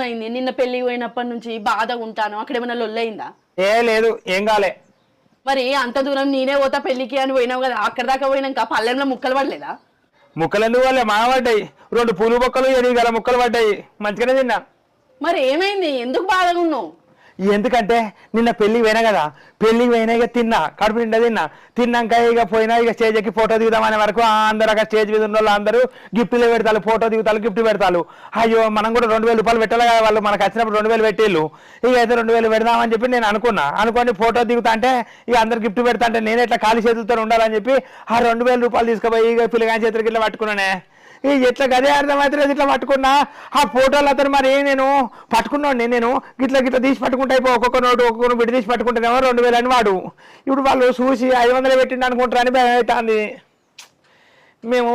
ఏమైంది నిన్న పెళ్ళికి పోయినప్పటి నుంచి బాధగా ఉంటాను. అక్కడ ఏమైనా లొల్లయిందా? ఏ లేదు ఏం కాలే. మరి అంత దూరం నేనే పోతా పెళ్ళికి అని పోయినావు కదా అక్కడ దాకా పోయినాక పల్లెంలో ముక్కలు పడలేదా? ముక్కలు ఎందుకు వాళ్ళే మా పడ్డాయి. రెండు పూలు బొక్కలు ఎనిమిది గల ముక్కలు పడ్డాయి. మంచిగానే తిన్నా. మరి ఏమైంది? ఎందుకు బాధగా ఉన్నావు? ఎందుకంటే నిన్న పెళ్ళికి పోయినా కదా పెళ్ళికి పోయినా ఇక తిన్నా కడుపు నిండా తిన్నా. తిన్నాక ఇక పోయినా ఇక స్టేజ్ ఎక్కి ఫోటో దిగుదామనే వరకు అందరూ అక్కడ స్టేజ్ మీద ఉన్న వాళ్ళు అందరూ గిఫ్ట్లు పెడతారు ఫోటో దిగుతారు గిఫ్ట్ పెడతారు. అయ్యో మనం కూడా రెండు వేల రూపాయలు పెట్టాలి కదా వాళ్ళు మనకు వచ్చినప్పుడు రెండు వేలు పెట్టేళ్ళు. ఇక అయితే రెండు వేలు పెడదామని చెప్పి నేను అనుకున్నా. అనుకోండి ఫోటో దిగుతా అంటే ఇక అందరు గిఫ్ట్ పెడతా అంటే నేను ఇట్లా ఖాళీ చేతులతో ఉండాలని చెప్పి ఆ రెండు వేల రూపాయలు తీసుకుపోయి ఇక పిల్లగాని చేతులకి ఇట్లా పట్టుకున్నానే. ఈ ఎట్లా గదే అర్థమైతే ఇట్లా పట్టుకున్నా? ఆ ఫోటోలు అతను మరి నేను పట్టుకున్నాను నేను గిట్లా గిట్లా తీసి పట్టుకుంటే అయిపో ఒక్కొక్క నోటు ఒక్కొక్క బిడ్డ తీసి పట్టుకుంటేనేమో రెండు వేలు అని వాడు. ఇప్పుడు వాళ్ళు చూసి ఐదు వందలు పెట్టిండు అనుకుంటారని భయం అవుతుంది మేము